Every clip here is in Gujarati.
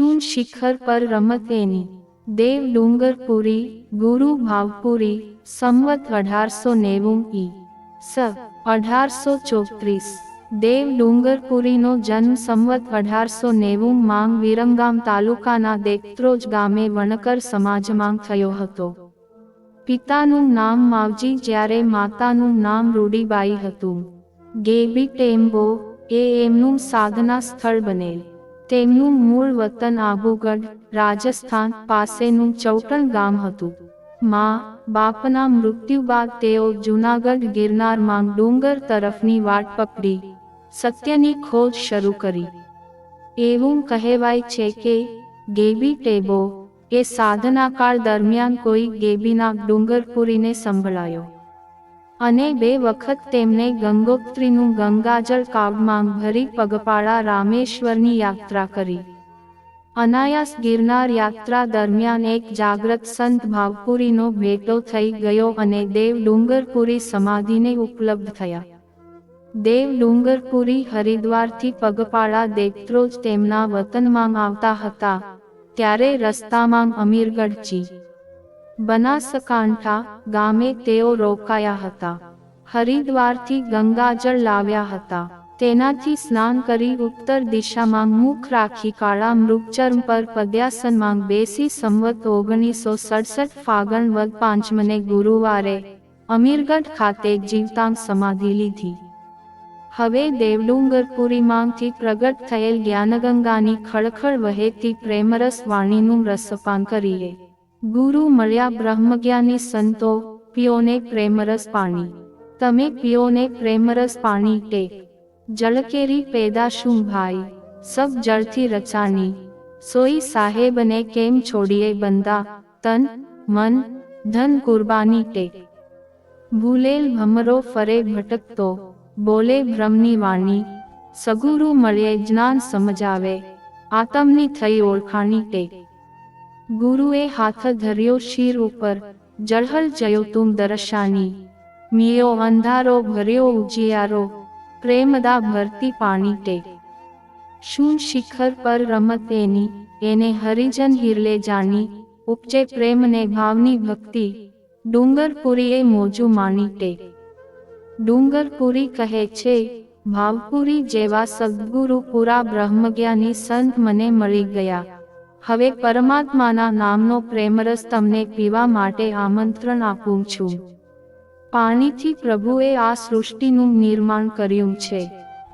શું શિખર પર રમત એની દેવ ડુંગરપુરી, ગુરુ ભાવપુરી, સંવત અઢારસો નેવું ઈ, સ, અઢારસો ચોત્રીસ, દેવ ડુંગરપુરીનો જન્મ સંવત અઢારસો નેવું માંગ વિરંગામ તાલુકાના દેકત્રોજ ગામે વણકર સમાજમાં થયો હતો. પિતાનું નામ માવજી જ્યારે માતાનું નામ રૂડીબાઈ હતું. ગેબી ટેમ્બો એ એમનું સાધના સ્થળ બનેલ. તેમનું મૂળ વતન આબુગઢ, રાજસ્થાન પાસેનું ચૌટણ ગામ હતું. માં, બાપના મૃત્યુ બાદ તેઓ જૂનાગઢ ગિરનારમાં ડુંગર તરફની વાટ પકડી, સત્યની ખોજ શરૂ કરી. એવું કહેવાય છે કે, ગેબી ટેબો એ સાધનાકાળ દરમિયાન કોઈ ગેબીના ડુંગરપુરીને સંભળાયો. અને બે વખત તેમને ગંગોત્રીનું ગંગાજળ કાવ્યમાં ભરી પગપાળા રામેશ્વરની યાત્રા કરી. અનાયાસ ગિરનાર યાત્રા દરમિયાન એક જાગ્રત સંત ભાવપુરીનો ભેટો થઈ ગયો અને દેવ ડુંગરપુરી સમાધિને ઉપલબ્ધ થયા. દેવ ડુંગરપુરી હરિદ્વારથી પગપાળા દેત્રોજ તેમના વતનમાં આવતા હતા, ત્યારે રસ્તામાં અમીરગઢજી બનાસકાંઠા ગામે તેઓ રોકાયા હતા. હરિદ્વારથી ગંગાજળ લાવ્યા હતા. તેનાથી સ્નાન કરી ઉત્તર દિશામાં મુખ રાખી કાળા મૃગચર્મ પર પદ્યાસનમાં બેસી સંવત ઓગણીસો સડસઠ ફાગણ વદ પાંચમને ગુરુવારે અમીરગઢ ખાતે જીવતાંગ સમાધિ લીધી. હવે દેવડુંગરપુરીમાંથી પ્રગટ થયેલ જ્ઞાનગંગાની ખળખળ વહેતી પ્રેમરસ વાણીનું રસપાન કરીએ. ગુરુ મળ્યા બ્રહ્મજ્ઞાની સંતો, પીઓને પ્રેમરસ પાણી. તમે પીઓને પ્રેમરસ પાણી ટેક જળકેરી પેદા શું ભાઈ? સબ જળથી રચાની. સોઈ સાહેબને કેમ છોડીએ બંદા? તન, મન, ધન કુરબાની ટેક ભૂલેલ ભમરો ફરે ભટકતો. બોલે ભ્રમની વાણી. સગુરુ મળે જ્ઞાન સમજાવે. આતમની થઈ ઓળખાણી ટેક ગુરુએ હાથ ધર્યો શિર ઉપર, જળહલ જયો તુમ દરશાની. મિયો અંધારો ભર્યો ઉજિયારો, પ્રેમદા ભરતી પાણી ટે. શું શિખર પર રમત એની, એને હરિજન હિરલે જાણી ઉપજે પ્રેમને ભાવની ભક્તિ, ડુંગરપુરીએ મોજું માની ટે. ડુંગરપુરી કહે છે, ભાવપુરી જેવા સદગુરુ પૂરા બ્રહ્મજ્ઞાની સંત મને મળી ગયા. હવે પરમાત્માના નામનો પ્રેમરસ તમને પીવા માટે આમંત્રણ આપું છું. પાણીથી પ્રભુએ આ સૃષ્ટિનું નિર્માણ કર્યું છે.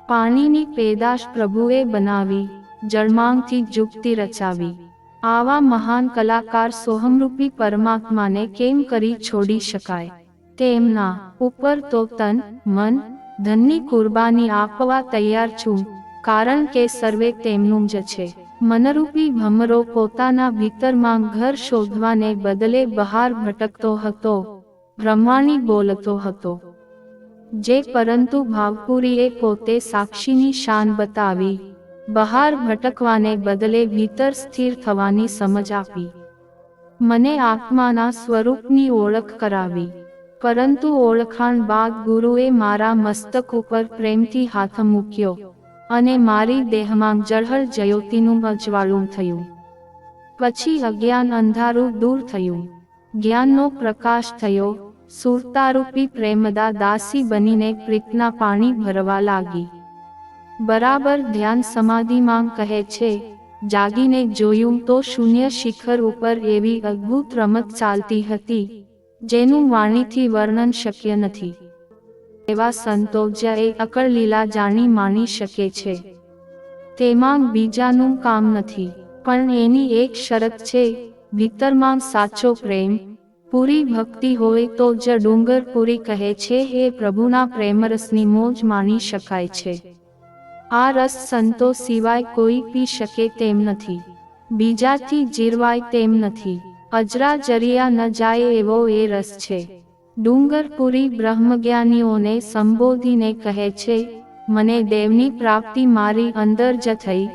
પાણીની પેદાશ પ્રભુએ બનાવી જળમાંગથી જુગતી રચાવી. આવા મહાન કલાકાર સોહમરૂપી પરમાત્માને કેમ કરી છોડી શકાય? તેમના ઉપર તો તન, મન, ધનની કુરબાની આપવા તૈયાર છું, કારણ કે સર્વે તેમનું જ છે. મનરૂપી ભમરો પોતાના ભીતરમાં ઘર શોધવાને બદલે બહાર ભટકતો હતો, બ્રહ્માણી બોલતો હતો. જે પરંતુ ભાવપુરીએ પોતે સાક્ષીની શાન બતાવી, બહાર ભટકવાને બદલે ભીતર સ્થિર થવાની સમજ આપી. મને આત્માના સ્વરૂપની ઓળખ કરાવી, પરંતુ ઓળખાણ બાદ ગુરુએ મારા મસ્તક ઉપર પ્રેમથી હાથ મૂક્યો. અને મારી દેહમાં જળહળ જયોતિનું અજવાળું થયું. પછી અજ્ઞાન અંધારું દૂર થયું. જ્ઞાનનો પ્રકાશ થયો, સુરતારૂપી પ્રેમદા દાસી બનીને પ્રીતના પાણી ભરવા લાગી. બરાબર ધ્યાન સમાધિમાં કહે છે, જાગીને જોયું તો શૂન્ય શિખર ઉપર એવી અદ્ભુત રમત ચાલતી હતી, જેનું વાણીથી વર્ણન શક્ય નથી. એવા સંતો જ એ અકળ લીલા જાણી માણી શકે છે. તેમાં બીજાનું કામ નથી, પણ એની એક શરત છે, ભીતરમાં સાચો પ્રેમ, પૂરી ભક્તિ હોય તો જ ડુંગર પૂરી કહે છે એ પ્રભુના પ્રેમરસની મોજ માણી શકાય છે. આ રસ સંતો સિવાય કોઈ પી શકે તેમ નથી. બીજાથી જીરવાય તેમ નથી. અજરા જરિયા ન જાય એવો એ રસ છે. ડુંગરપુરી બ્રહ્મજ્ઞાનીઓને સંબોધીને કહે છે, મને દેવની પ્રાપ્તિ મારી અંદર જ થઈ.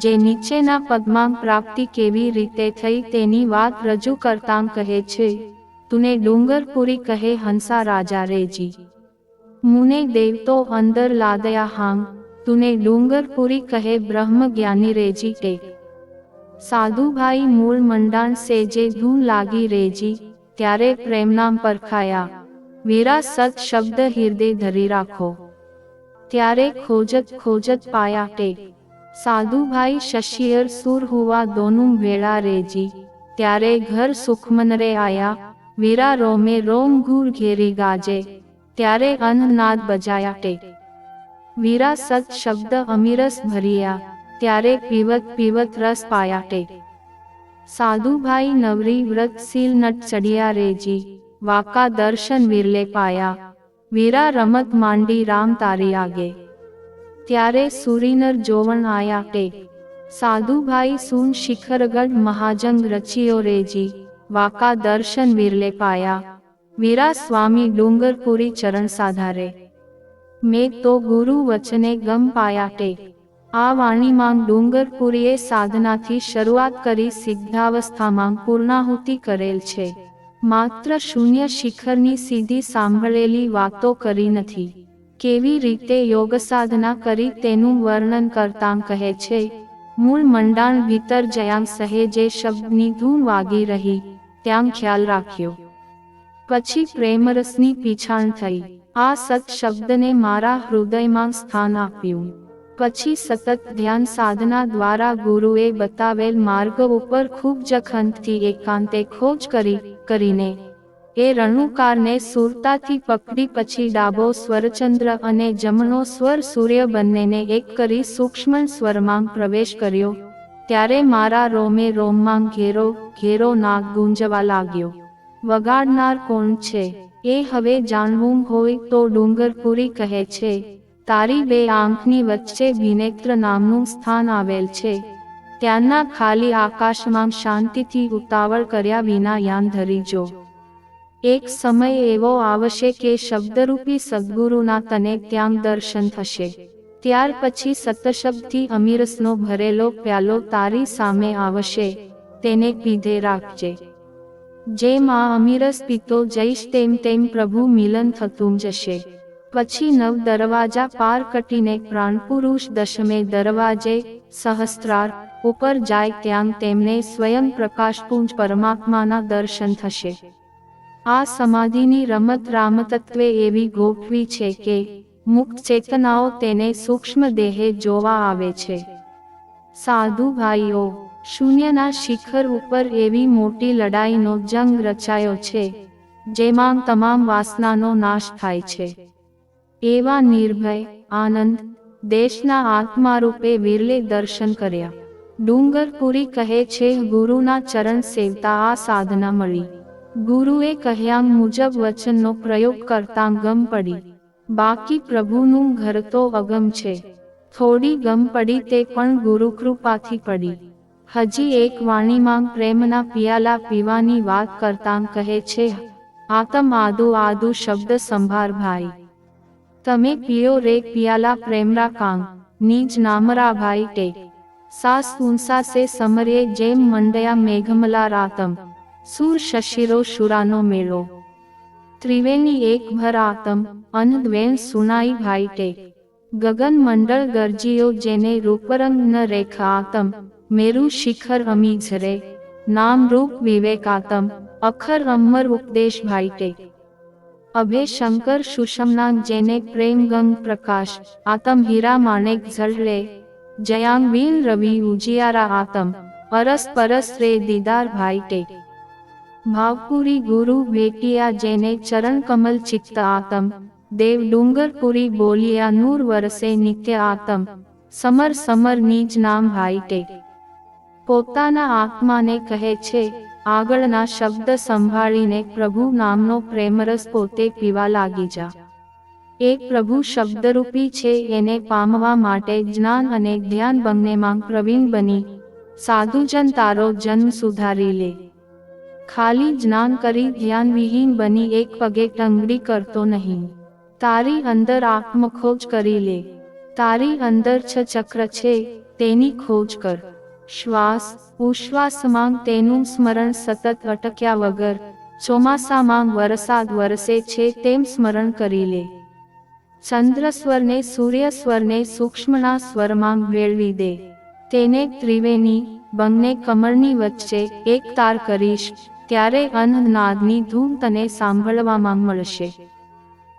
જે નીચેના પદમાં પ્રાપ્તિ કેવી રીતે થઈ તેની વાત રજૂ કરતાં કહે છે, તુને ડુંગરપુરી કહે હંસા રાજા રેજી. મુને દેવ તો અંદર લાદયા હાંગ. તુને ડુંગરપુરી કહે બ્રહ્મ જ્ઞાની રેજી ટે સાધુભાઈ મૂળ મંડાણ સેજે ધૂન લાગી રેજી. ત્યારે પ્રેમનામ પરખાયા વીરા સત શબ્દ હિર્દે ધરી રાખો. ત્યારે ખોજત ખોજત પાયા ટેક. સાધુભાઈ શશિયર સુર હુવા દોનું વેળા રેજી. ત્યારે ઘર સુખમન રે આયા. વીરા રોમે રોમ ઘૂર ઘેરી ગાજે. ત્યારે અન્નનાદ બજાયા ટેક. વીરા સત શબ્દ અમીરસ ભર્યા. ત્યારે પીવત પીવત રસ પાયા ટેક. સાધુભાઈ નવરી વ્રત સીલ નટ ચડિયા રેજી. વાકા દર્શન વિરલે પાયા. વીરા રમત માંડી રામ તારી આગે. ત્યારે સુરીનર જોવણ આયા ટેક. સાધુભાઈ સુન શિખરગઢ મહાજંગ રચિયો રેજી. વાકા દર્શન વિરલે પાયા. વીરા સ્વામી ડુંગરપુરી ચરણ સાધારે. મેં તો ગુરુ વચને ગમ પાયા ટેક. આ વાણીમાં ડુંગરપુરીએ સાધનાથી શરૂઆત કરી સિદ્ધાવસ્થામાં પૂર્ણાહુતિ કરેલ છે. માત્ર શૂન્ય શિખરની સીધી સાંભળેલી વાતો કરી નથી. કેવી રીતે યોગ સાધના કરી તેનું વર્ણન કરતાં કહે છે. મૂળ મંડાણ ભીતર જયાં સહેજે શબ્દની ધૂમ વાગી રહી, ત્યાં ખ્યાલ રાખ્યો. પછી પ્રેમરસની પીછાણ થઈ. આ સત શબ્દને મારા હૃદયમાં સ્થાન આપ્યું. પછી સતત ધ્યાન સાધના દ્વારા ગુરુએ બતાવેલ માર્ગ ઉપર ખૂબ જખંતથી એકાંતે ખોજ કરી, કરીને એ રણુકારને સુરતાથી પકડી પછી ડાબો સ્વરચંદ્ર અને જમણો સ્વર સૂર્ય બંનેને એક કરી સૂક્ષ્મ સ્વરમાં પ્રવેશ કર્યો. ત્યારે મારા રોમે રોમમાં ઘેરો ઘેરો નાગ ગુંજવા લાગ્યો. વગાડનાર કોણ છે? એ હવે જાણવું હોય તો ડુંગરપુરી કહે છે. તારી બે આંખની વચ્ચે વિનેત્ર નામનું સ્થાન આવેલ છે. ત્યાંના ખાલી આકાશમાં શાંતિથી ઉતાવળ કર્યા વિના યાન ધરી જો. એક સમય એવો આવશે કે શબ્દરૂપી સદગુરુના તને ત્યાં દર્શન થશે. ત્યાર પછી સતશબ્દથી અમીરસનો ભરેલો પ્યાલો તારી સામે આવશે. તેને પીધે રાખજે. જેમ આ અમીરસ પીતો જઈશ તેમ તેમ પ્રભુ મિલન થતું જશે. પછી નવ દરવાજા પાર કટીને પ્રાણપુરુષ દશમે દરવાજે સહસ્ત્રાર ઉપર જાય ત્યાં તેમને સ્વયં પ્રકાશપુંજ પરમાત્માના દર્શન થશે. આ સમાધિની રમત રામતત્વે એવી ગોઠવી છે કે મુક્ત ચેતનાઓ તેને સૂક્ષ્મ દેહે જોવા આવે છે. સાધુ ભાઈઓ, શૂન્યના શિખર ઉપર એવી મોટી લડાઈનો જંગ રચાયો છે, જેમાં તમામ વાસનાનો નાશ થાય છે. એવા નિર્ભય, આનંદ, દેશના આત્મા રૂપે વિરલે દર્શન કર્યા. ડુંગરપુરી કહે છે, ગુરુના ચરણ સેવતા આ સાધના મળી. ગુરુએ કહ્યા મુજબ વચનનો પ્રયોગ કરતા ગમ પડી. બાકી પ્રભુનું ઘર તો અગમ છે. થોડી ગમ પડી તે પણ ગુરુકૃપાથી પડી. હજી એક વાણીમાં પ્રેમના પિયાલા પીવાની વાત કરતાં કહે છે, આતમ આદુ આદુ શબ્દ સંભાર ભાઈ. તમે પિયો રે પિયાલા પ્રેમરા કાંગ નીજ નામરા ભાઈ ટે સાસ ઊંસા સે સમરે જેમ મંડયા મેઘમલા રાતમ, સુર શશિરો શુરાનો મેળો. ત્રિવેણી એક ભર આતમ અન દ્વેન સુનાઈ ભાઈ ટે ગગન મંડળ ગરજીઓ જેને રૂપરંગ ન રેખ આતમ, મેરુ શિખર અમી ઝરે નામ રૂપ વિવેકાતમ, અખર અમર ઉપદેશ ભાઈ ટેક. અભે શંકર સુષમના જેને પ્રેમ ગંગ પ્રકાશ, આતમ હીરા માણેક જયાંગ વીણ રવિ ઉજિયારા આતમ, અરસ પરસ રે દીદાર ભાઈ ટેક ભાવપુરી ગુરુ ભેટિયા જેને ચરણ કમલ ચિત્ત આતમ, દેવ ડુંગરપુરી બોલિયા નૂર વરસે નિત્ય આતમ, સમર સમર નીજ નામ ભાઈ ટેક પોતાના આત્માને કહે છે આગળના શબ્દ સંભાળીને પ્રભુ નામનો પ્રેમરસ પોતે પીવા લાગી જા. એક પ્રભુ શબ્દરૂપી છે, એને પામવા માટે જ્ઞાન અને ધ્યાન બંનેમાં પ્રવીણ બની. સાધુજન તારો જન્મ સુધારી લે. ખાલી જ્ઞાન કરી ધ્યાન વિહીન બની, એક પગે ટંગડી કરતો નહીં. તારી અંદર આત્મખોજ કરી લે. તારી અંદર છ ચક્ર છે, તેની ખોજ કર. શ્વાસ ઉશ્વાસમાં તેનું સ્મરણ સતત અટક્યા વગર ચોમાસામાં વરસાદ વરસે છે તેમ સ્મરણ કરી લે. ચંદ્ર સ્વરને સૂર્ય સ્વરને સૂક્ષ્મના સ્વરમાં મેળવી દે. તેને ત્રિવેણી, બંને કમળની વચ્ચે એક તાર કરીશ, ત્યારે અન્નનાદની ધૂમ તને સાંભળવામાં મળશે.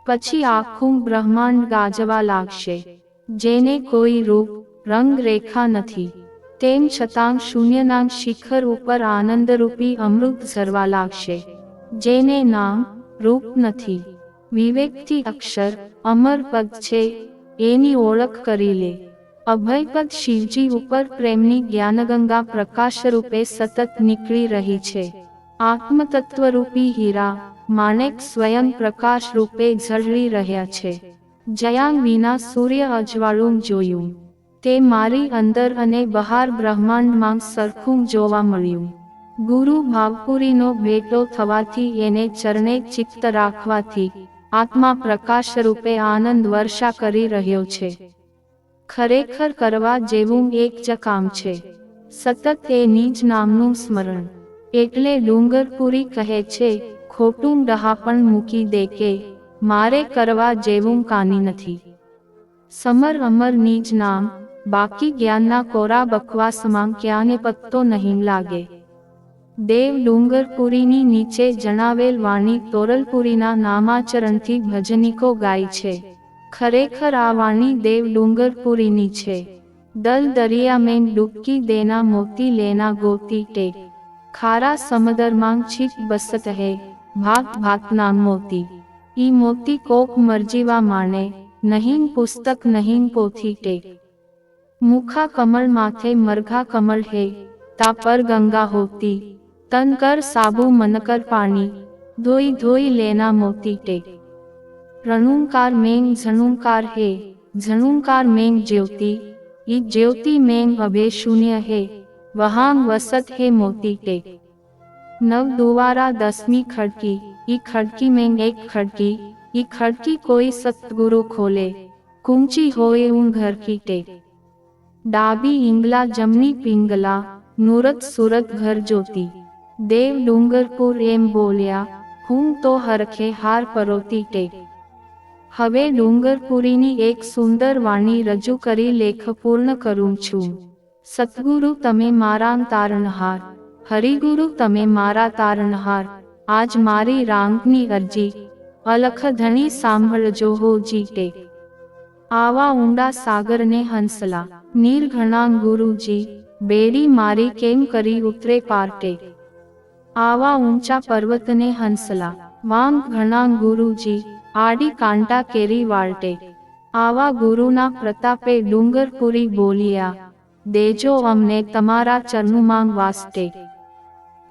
પછી આખું બ્રહ્માંડ ગાજવા લાગશે. જેને કોઈ રૂપ રંગ રેખા નથી. તેમ છતાં શૂન્યના શિખર ઉપર આનંદરૂપી અમૃત ઝરવા લાગશે. જેને નામ રૂપ નથી. વિવેકથી અક્ષર અમર પદ છે, એની ઓળખ કરી લે. અભયપદ શિવજી ઉપર પ્રેમની જ્ઞાનગંગા પ્રકાશ રૂપે સતત નીકળી રહી છે. આત્મતત્વરૂપી હીરા માણેક સ્વયં પ્રકાશ રૂપે ઝળહળી રહ્યા છે. જયા વિના સૂર્ય અજવાળું જોયું. તે મારી અંદર અને બહાર બ્રહ્માંડમાં સરખું જોવા મળ્યું. ગુરુ ભાવપુરીનો ભેટો થવાથી એને ચરણે ચિત્ત રાખવાથી આત્મા પ્રકાશ રૂપે આનંદ વર્ષા કરી રહ્યો છે. ખરેખર કરવા જેવું એક જ કામ છે. સતત એ નીજ નામનું સ્મરણ. એટલે ડુંગરપુરી કહે છે, ખોટું ડહાપણ મૂકી દે કે મારે કરવા જેવું કાની નથી. સમર અમર નિજ નામ બાકી જ્ઞાનના કોરા બકવાસમાં ક્યાંને પત્તો નહીં લાગે. દેવ ડુંગરપુરીની નીચે જણાવેલ વાણી તોરલપુરીના નામાચરણથી ભજનિકો ગાય છે. ખરેખર આ વાણી દેવ ડુંગરપુરીની છે. દલ દરિયા મેં ડૂબકી દેના મોતી લેના ગોતી ટેક. ખારા સમદરમાં છીક બસત હે ભાત ભાતના મોતી. ઈ મોતી કોક મરજીવા માણે, નહીં પુસ્તક નહીં પોથી ટેક. મુખા કમળ માથે મરઘા કમળ હે, તા પર ગંગા હોતી. તન કર સાબુ મનકર પાણી, ધોઈ ધોઈ લેના મોતી ટેક રણુંકાર મેંગ ઝણુંકાર હે, ઝણુંકાર મેંગ જ્યોતિ. ઈ જ્યોતિ મેંગ અભે શૂન્ય હે વહાંગ વસત હે મોતી ટેક નવ દુવારા દસમી ખડકી, ઈ ખડકી મેં એક ખડકી, ઈ ખડકી કોઈ સતગુરુ ખોલે. કુંચી હોય ઉન ઘર કી ટેક ડાબી ઇંગલા જમણી પિંગલા, નુરત સુરત ઘર જોતી દેવ ડુંગરપુર એમ બોલ્યા, હું તો હરખે હાર પરોતી ટેક હવે ડુંગરપુરીની એક સુંદર વાણી રજૂ કરી લેખ પૂર્ણ કરું છું. સતગુરુ, તમે મારા તારણહાર. હરિગુરુ, તમે મારા તારણહાર. આજ મારી રાંગની અરજી. અલખ ધણી સાંભળજો હો જીટે આવા ઊંડા સાગરને હંસલા. નિર્ઘણા ગુરુજી બેડી મારી કેમ કરી ઉતરે પાર્ટે? આવા ઊંચા પર્વતને હંસલા વાંગ ઘણા ગુરુજી, આડી કાંટા કેરી વાળટે. આવા ગુરુના પ્રતાપે ડુંગરપુરી બોલ્યા, દેજો અમને તમારા ચરનુમાં વાસ્ટે.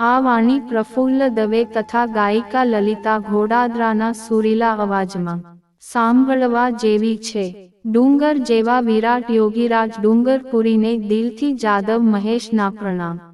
આ વાણી પ્રફુલ્લ દવે તથા ગાયિકા લલિતા ઘોડાદરાના સુરીલા અવાજમાં સાંભળવા જેવી છે. ડુંગર જેવા વિરાટ યોગીરાજ ડુંગરપુરીને દિલથી જાદવ મહેશના પ્રણામ.